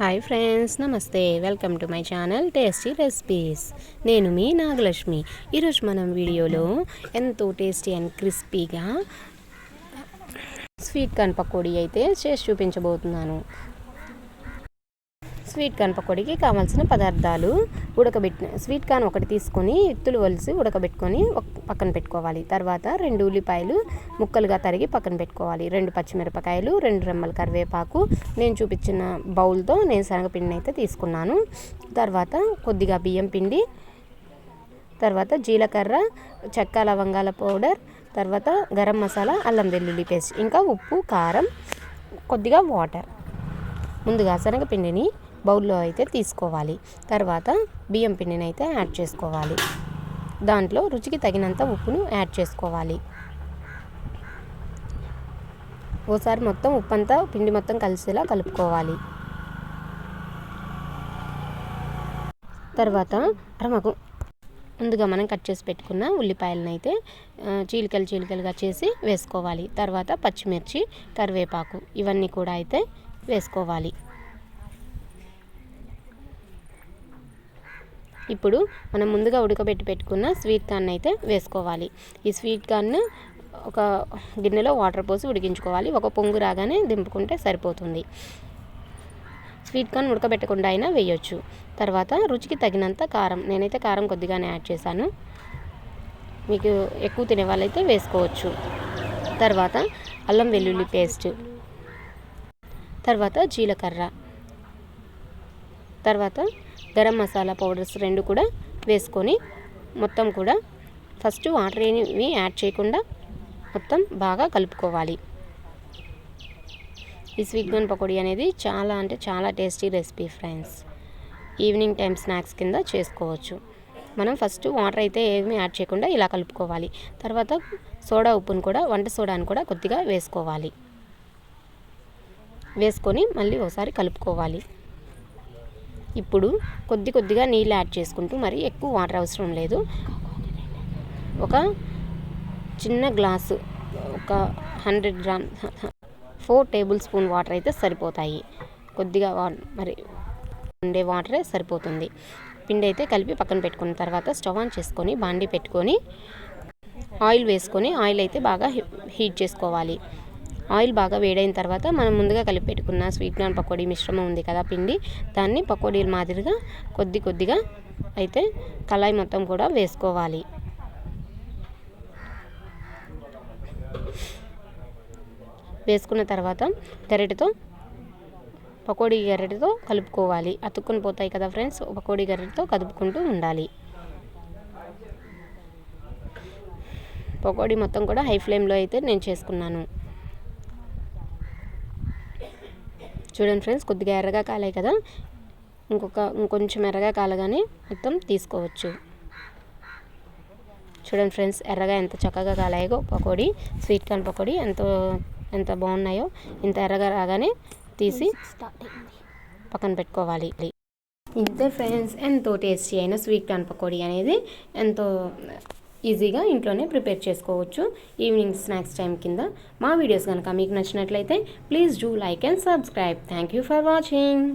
Hi friends నమస్తే. Welcome to my channel tasty recipes. నేను మీ నాగలక్ష్మి. ఈరోజు మనం వీడియోలో ఎంతో టేస్టీ అండ్ క్రిస్పీగా స్వీట్ కార్న్ పకోడీ అయితే చేసి చూపించబోతున్నాను. స్వీట్ కార్న్ పకోడీకి కావాల్సిన పదార్థాలు ఉడకబెట్టిన స్వీట్ కార్న్ ఒకటి తీసుకొని ఎత్తులు వలిసి ఉడకబెట్టుకొని పక్కన పెట్టుకోవాలి. తర్వాత రెండు ఉల్లిపాయలు ముక్కలుగా తరిగి పక్కన పెట్టుకోవాలి. రెండు పచ్చిమిరపకాయలు రెండు రెమ్మల కరివేపాకు. నేను చూపించిన బౌల్తో నేను శనగపిండిని అయితే తీసుకున్నాను. తర్వాత కొద్దిగా బియ్యం పిండి తర్వాత జీలకర్ర చెక్క లవంగాల పౌడర్ తర్వాత గరం మసాలా అల్లం వెల్లుల్లి పేస్ట్ ఇంకా ఉప్పు కారం కొద్దిగా వాటర్. ముందుగా శనగపిండిని బౌల్లో అయితే తీసుకోవాలి. తర్వాత బియ్యం పిండిని అయితే యాడ్ చేసుకోవాలి. దాంట్లో రుచికి తగినంత ఉప్పును యాడ్ చేసుకోవాలి. ఓసారి మొత్తం ఉప్పు అంతా పిండి మొత్తం కలిసేలా కలుపుకోవాలి. తర్వాత అరమకు ముందుగా మనం కట్ చేసి పెట్టుకున్న ఉల్లిపాయలను అయితే చీలికలు చీలికలుగా చేసి వేసుకోవాలి. తర్వాత పచ్చిమిర్చి కరివేపాకు ఇవన్నీ కూడా అయితే వేసుకోవాలి. ఇప్పుడు మనం ముందుగా ఉడకబెట్టి పెట్టుకున్న స్వీట్ కార్న్ అయితే వేసుకోవాలి. ఈ స్వీట్ కార్న్ ఒక గిన్నెలో వాటర్ పోసి ఉడికించుకోవాలి. ఒక పొంగు రాగానే దింపుకుంటే సరిపోతుంది. స్వీట్ కార్న్ ఉడకబెట్టకుండా అయినా వేయొచ్చు. తర్వాత రుచికి తగినంత కారం నేనైతే కారం కొద్దిగానే యాడ్ చేశాను. మీకు ఎక్కువ తినే వాళ్ళైతే వేసుకోవచ్చు. తర్వాత అల్లం వెల్లుల్లి పేస్ట్ తర్వాత జీలకర్ర తర్వాత గరం మసాలా పౌడర్స్ రెండు కూడా వేసుకొని మొత్తం కూడా ఫస్ట్ వాటర్ ఏమి యాడ్ చేయకుండా మొత్తం బాగా కలుపుకోవాలి. ఈ స్వీట్ కార్న్ పకోడీ అనేది చాలా అంటే చాలా tasty recipe friends. Evening time snacks కింద చేసుకోవచ్చు. మనం ఫస్ట్ వాటర్ అయితే ఏమి యాడ్ చేయకుండా ఇలా కలుపుకోవాలి. తర్వాత సోడా ఉప్పును కూడా వంట సోడాను కూడా కొద్దిగా వేసుకోవాలి. వేసుకొని మళ్ళీ ఒకసారి కలుపుకోవాలి. ఇప్పుడు కొద్ది కొద్దిగా నీళ్ళు యాడ్ చేసుకుంటూ మరి ఎక్కువ వాటర్ అవసరం లేదు. ఒక చిన్న గ్లాసు ఒక hundred gram four tablespoon water అయితే సరిపోతాయి. కొద్దిగా మరి ఉండే వాటరే సరిపోతుంది. పిండి అయితే కలిపి పక్కన పెట్టుకున్న తర్వాత స్టవ్ ఆన్ చేసుకొని బాండి పెట్టుకొని ఆయిల్ వేసుకొని ఆయిల్ అయితే బాగా హీట్ చేసుకోవాలి. ఆయిల్ బాగా వేడైన తర్వాత మనం ముందుగా కలిపి పెట్టుకున్న స్వీట్ కార్న్ పకోడీ మిశ్రమం ఉంది కదా పిండి దాన్ని పకోడీల మాదిరిగా కొద్ది కొద్దిగా అయితే కళాయి మొత్తం కూడా వేసుకోవాలి. వేసుకున్న తర్వాత గరిటెతో పకోడీ గరిటెతో కలుపుకోవాలి. అతుక్కుని పోతాయి కదా ఫ్రెండ్స్ పకోడీ గరిటెతో కదుపుకుంటూ ఉండాలి. పకోడీ మొత్తం కూడా హై ఫ్లేమ్లో అయితే నేను చేసుకున్నాను. చూడండి ఫ్రెండ్స్ కొద్దిగా ఎర్రగా కాలే కదా. ఇంకొక ఇంకొంచెం ఎర్రగా కాలగానే మొత్తం తీసుకోవచ్చు. చూడండి ఫ్రెండ్స్ ఎర్రగా ఎంత చక్కగా కాలాయో పకోడీ స్వీట్ కార్న్ పకోడీ ఎంతో ఎంత బాగున్నాయో ఇంత ఎర్రగా రాగానే తీసి పక్కన పెట్టుకోవాలి. ఇంతే ఫ్రెండ్స్ ఎంతో టేస్టీ అయిన స్వీట్ కార్న్ పకోడీ అనేది ఎంతో ఈజీగా ఇంట్లోనే ప్రిపేర్ చేసుకోవచ్చు. ఈవినింగ్ స్నాక్స్ టైం కింద మా వీడియోస్ కనుక మీకు నచ్చినట్లయితే please do like and subscribe thank you for watching